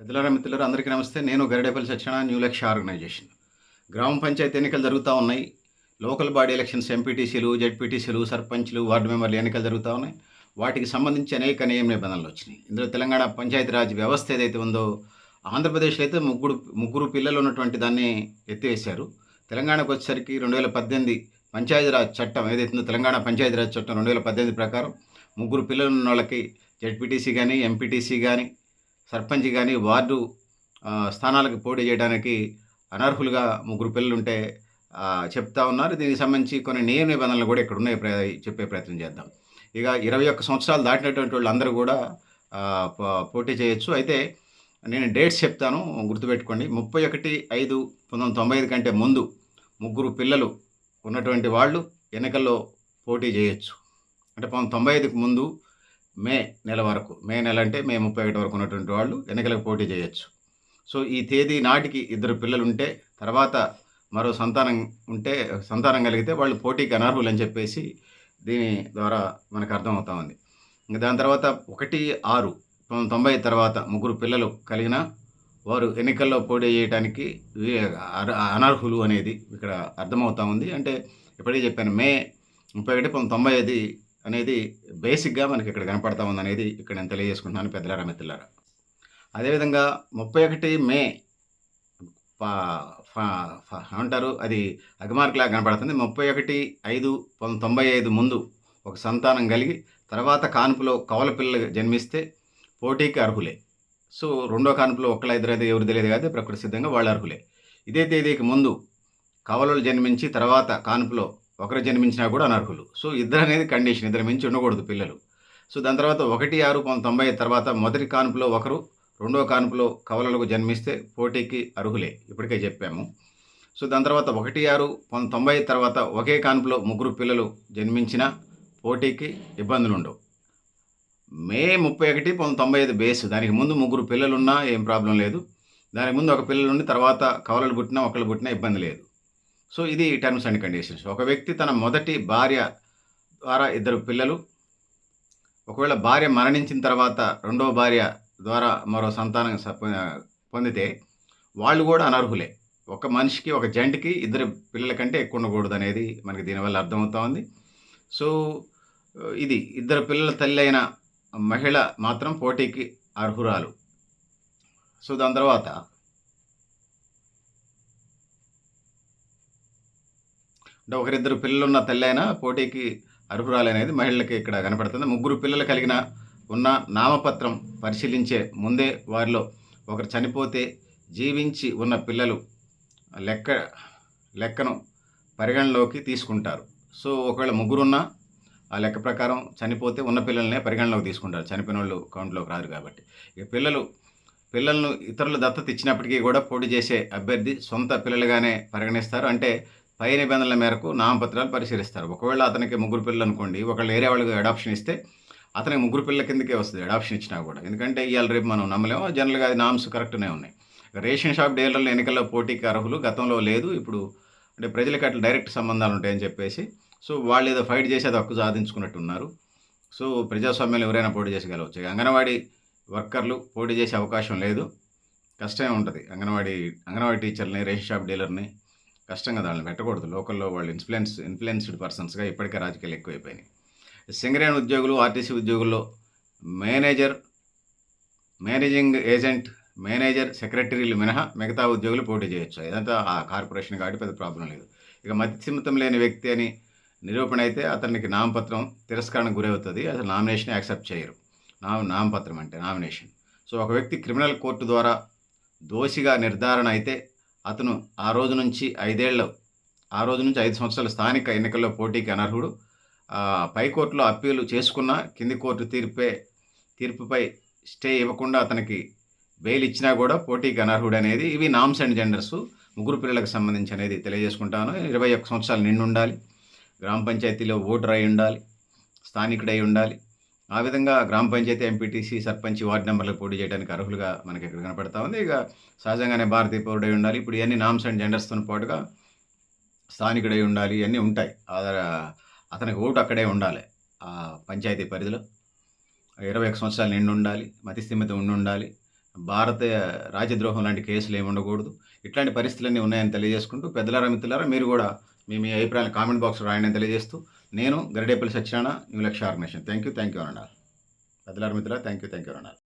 పెద్దలారా మిత్రులారు అందరికీ నమస్తే. నేను గరిడేపల్లి సత్యన న్యూ లక్ష ఆర్గనైజేషన్ గ్రామ పంచాయతీ ఎన్నికలు జరుగుతూ ఉన్నాయి. లోకల్ బాడీ ఎలక్షన్స్ ఎంపీటీసీలు జెడ్పీటీసీలు సర్పంచ్లు వార్డు మెంబర్లు ఎన్నికలు జరుగుతూ ఉన్నాయి. వాటికి సంబంధించి అనేక నియమ నిబంధనలు వచ్చినాయి. ఇందులో తెలంగాణ పంచాయతీరాజ్ వ్యవస్థ ఏదైతే ఉందో ఆంధ్రప్రదేశ్లో అయితే ముగ్గురు ముగ్గురు పిల్లలు ఉన్నటువంటి దాన్ని ఎత్తివేశారు. తెలంగాణకు వచ్చేసరికి రెండు వేల పద్దెనిమిది పంచాయతీరాజ్ చట్టం ఏదైతే ఉందో తెలంగాణ పంచాయతీరాజ్ చట్టం రెండు వేల పద్దెనిమిది ప్రకారం ముగ్గురు పిల్లలు ఉన్న వాళ్ళకి జెడ్పీటీసీ కానీ ఎంపీటీసీ కానీ సర్పంచ్ కానీ వార్డు స్థానాలకు పోటీ చేయడానికి అనర్హులుగా ముగ్గురు పిల్లలు ఉంటే చెప్తా ఉన్నారు. దీనికి సంబంధించి కొన్ని నియమ నిబంధనలు కూడా ఇక్కడ ఉన్నాయి. ప్ర- చెప్పే ప్రయత్నం చేద్దాం. ఇక ఇరవై ఒక్క సంవత్సరాలు దాటినటువంటి వాళ్ళందరూ కూడా పోటీ చేయొచ్చు. అయితే నేను డేట్స్ చెప్తాను గుర్తుపెట్టుకోండి. ముప్పై ఒకటి ఐదు పంతొమ్మిది తొంభై ఐదు కంటే ముందు ముగ్గురు పిల్లలు ఉన్నటువంటి వాళ్ళు ఎన్నికల్లో పోటీ చేయొచ్చు. అంటే పంతొమ్మిది తొంభై ఐదుకు ముందు మే నెల వరకు మే నెల అంటే మే ముప్పై ఒకటి వరకు ఉన్నటువంటి వాళ్ళు ఎన్నికలకు పోటీ చేయొచ్చు. సో ఈ తేదీ నాటికి ఇద్దరు పిల్లలు ఉంటే తర్వాత మరో సంతానం ఉంటే సంతానం కలిగితే వాళ్ళు పోటీకి అనర్హులు అని చెప్పేసి దీని ద్వారా మనకు అర్థమవుతా ఉంది. ఇంకా దాని తర్వాత ఒకటి ఆరు పంతొమ్మిది తొంభై తర్వాత ముగ్గురు పిల్లలు కలిగిన వారు ఎన్నికల్లో పోటీ చేయడానికి అనర్హులు అనేది ఇక్కడ అర్థమవుతా ఉంది. అంటే ఇప్పటికే చెప్పాను మే ముప్పై ఒకటి పంతొమ్మిది తొంభై ఐదు అనేది బేసిక్గా మనకి ఇక్కడ కనపడతా ఉందనేది ఇక్కడ నేను తెలియజేసుకుంటున్నాను పెద్దలారా మిత్రులారా. అదేవిధంగా ముప్పై ఒకటి మే అంటారు అది అగమార్కులా కనపడుతుంది. ముప్పై ఒకటి ఐదు పంతొమ్మిది తొంభై ఐదు ముందు ఒక సంతానం కలిగి తర్వాత కాన్పులో కవల పిల్లలు జన్మిస్తే పోటీకి అర్హులే. సో రెండో కాన్పులో ఒక్కళ్ళ ఇద్దరైతే ఎవరు తెలియదు కాదు ప్రకృతి సిద్ధంగా వాళ్ళు అర్హులే. ఇదే తేదీకి ముందు కవలలు జన్మించి తర్వాత కాన్పులో ఒకరు జన్మించినా కూడా అనర్హులు. సో ఇద్దరు అనేది కండిషన్. ఇద్దరు మించి ఉండకూడదు పిల్లలు. సో దాని తర్వాత ఒకటి ఆరు పంతొమ్మిది తొంభై ఐదు తర్వాత మొదటి కాన్పులో ఒకరు రెండో కాన్పులో కవలలకు జన్మిస్తే పోటీకి అర్హులే. ఇప్పటికే చెప్పాము. సో దాని తర్వాత ఒకటి ఆరు పంతొమ్మిది తొంభై తర్వాత ఒకే కాన్పులో ముగ్గురు పిల్లలు జన్మించిన పోటీకి ఇబ్బందులు ఉండవు మే ముప్పై ఒకటి పంతొమ్మిది తొంభై ఐదు బేస్. దానికి ముందు ముగ్గురు పిల్లలు ఉన్నా ఏం ప్రాబ్లం లేదు. దానికి ముందు ఒక పిల్లలు ఉండి తర్వాత కవలలు పుట్టినా ఒకళ్ళు పుట్టినా ఇబ్బంది లేదు. సో ఇది టర్మ్స్ అండ్ కండిషన్స్. ఒక వ్యక్తి తన మొదటి భార్య ద్వారా ఇద్దరు పిల్లలు ఒకవేళ భార్య మరణించిన తర్వాత రెండవ భార్య ద్వారా మరో సంతానం పొందితే వాళ్ళు కూడా అనర్హులే. ఒక మనిషికి ఒక జంటకి ఇద్దరు పిల్లల కంటే ఎక్కువ ఉండకూడదు అనేది మనకి దీనివల్ల అర్థమవుతా ఉంది. సో ఇది ఇద్దరు పిల్లల తల్లి అయిన మహిళ మాత్రం పోటీకి అర్హురాలు. సో దాని తర్వాత అంటే ఒకరిద్దరు పిల్లలున్న తల్లి అయినా పోటీకి అర్హురాలు అనేది మహిళలకి ఇక్కడ కనపడుతుంది. ముగ్గురు పిల్లలు కలిగిన ఉన్న నామపత్రం పరిశీలించే ముందే వారిలో ఒకరు చనిపోతే జీవించి ఉన్న పిల్లలు లెక్క లెక్కను పరిగణలోకి తీసుకుంటారు. సో ఒకవేళ ముగ్గురున్నా ఆ లెక్క ప్రకారం చనిపోతే ఉన్న పిల్లల్నే పరిగణలోకి తీసుకుంటారు. చనిపోయిన వాళ్ళు కౌంట్లోకి రారు కాబట్టి. ఇక పిల్లలు పిల్లలను ఇతరుల దత్తత ఇచ్చినప్పటికీ కూడా పోటీ చేసే అభ్యర్థి సొంత పిల్లలుగానే పరిగణిస్తారు. అంటే పై నిబంధనల మేరకు నామపత్రాలు పరిశీలిస్తారు. ఒకవేళ అతనికి ముగ్గురు పిల్లలు అనుకోండి ఒకళ్ళు ఏరియా వాళ్ళకి అడాప్షన్ ఇస్తే అతనికి ముగ్గురు పిల్లల కిందకే వస్తుంది అడాప్షన్ ఇచ్చినా కూడా. ఎందుకంటే ఇవాళ రేపు మనం నమ్మలేము జనరల్గా అది నామ్స్ కరెక్ట్నే ఉన్నాయి. రేషన్ షాప్ డీలర్ల ఎన్నికల్లో పోటీకి అర్హులు గతంలో లేదు ఇప్పుడు అంటే ప్రజలకు అట్లా డైరెక్ట్ సంబంధాలు ఉంటాయని చెప్పేసి సో వాళ్ళు ఏదో ఫైట్ చేసి అది హక్కు సాధించుకున్నట్టు ఉన్నారు సో ప్రజాస్వామ్యంలో ఎవరైనా పోటీ చేసగలవచ్చు అంగన్వాడీ వర్కర్లు పోటీ చేసే అవకాశం లేదు. కష్టమే ఉంటుంది. అంగన్వాడీ అంగన్వాడీ టీచర్ని రేషన్ షాప్ డీలర్ని కష్టంగా వాళ్ళని పెట్టకూడదు. లోకల్లో వాళ్ళు ఇన్ఫ్లుయెన్స్ ఇన్ఫ్లుయెన్స్డ్ పర్సన్స్గా ఇప్పటికే రాజకీయాలు ఎక్కువైపోయినాయి. సింగరేణి ఉద్యోగులు ఆర్టీసీ ఉద్యోగుల్లో మేనేజర్ మేనేజింగ్ ఏజెంట్ మేనేజర్ సెక్రటరీలు మినహా మిగతా ఉద్యోగులు పోటీ చేయొచ్చు. ఇదంతా ఆ కార్పొరేషన్ కాబట్టి పెద్ద ప్రాబ్లం లేదు. ఇక మతిస్థిమితం లేని వ్యక్తి అని నిరూపణ అయితే అతనికి నామపత్రం తిరస్కరణకు గురవుతుంది. అసలు నామినేషన్ యాక్సెప్ట్ చేయరు. నా నామపత్రం అంటే నామినేషన్. సో ఒక వ్యక్తి క్రిమినల్ కోర్టు ద్వారా దోషిగా నిర్ధారణ అయితే అతను ఆ రోజు నుంచి ఐదేళ్ళు ఆ రోజు నుంచి ఐదు సంవత్సరాల స్థానిక ఎన్నికల్లో పోటీకి అనర్హుడు. పైకోర్టులో అప్పీలు చేసుకున్న కింది కోర్టు తీర్పే తీర్పుపై స్టే ఇవ్వకుండా అతనికి బెయిల్ ఇచ్చినా కూడా పోటీకి అనర్హుడు అనేది ఇవి నామ్స్ అండ్ జెండర్స్. ముగ్గురు పిల్లలకు సంబంధించి అనేది తెలియజేసుకుంటాను. ఇరవై ఒక్క సంవత్సరాలు నిండి ఉండాలి గ్రామ పంచాయతీలో ఓటర్ అయి ఉండాలి. స్థానికుడై ఉండాలి. ఆ విధంగా గ్రామ పంచాయతీ ఎంపీటీసీ సర్పంచ్ వార్డు నెంబర్లకు పోటీ చేయడానికి అర్హులుగా మనకి ఇక్కడ కనపడతా ఉంది. ఇక సహజంగానే భారతీయ పౌరుడై ఉండాలి. ఇప్పుడు ఇవన్నీ నామ్స్ అండ్ జెండర్స్తో పాటుగా స్థానికుడై ఉండాలి. ఇవన్నీ ఉంటాయి. ఆధార అతనికి ఓటు అక్కడే ఉండాలి ఆ పంచాయతీ పరిధిలో. ఇరవై ఒక సంవత్సరాలు నిండి ఉండాలి. మతిస్థిమిత ఉండి ఉండాలి. భారతీయ రాజద్రోహం లాంటి కేసులు ఏమి ఉండకూడదు. ఇట్లాంటి పరిస్థితులన్నీ ఉన్నాయని తెలియజేసుకుంటూ పెద్దలారా మిత్రులారా మీరు కూడా మీ మీ అభిప్రాయాలు కామెంట్ బాక్స్ రాయండి తెలియజేస్తూ నేను Garidepalli Satyanarayana new Lakshya organisation. Thank you thank you అన్నారు పెద్దలారు మిత్రుల థ్యాంక్ యూ థ్యాంక్ యూ అన్నారు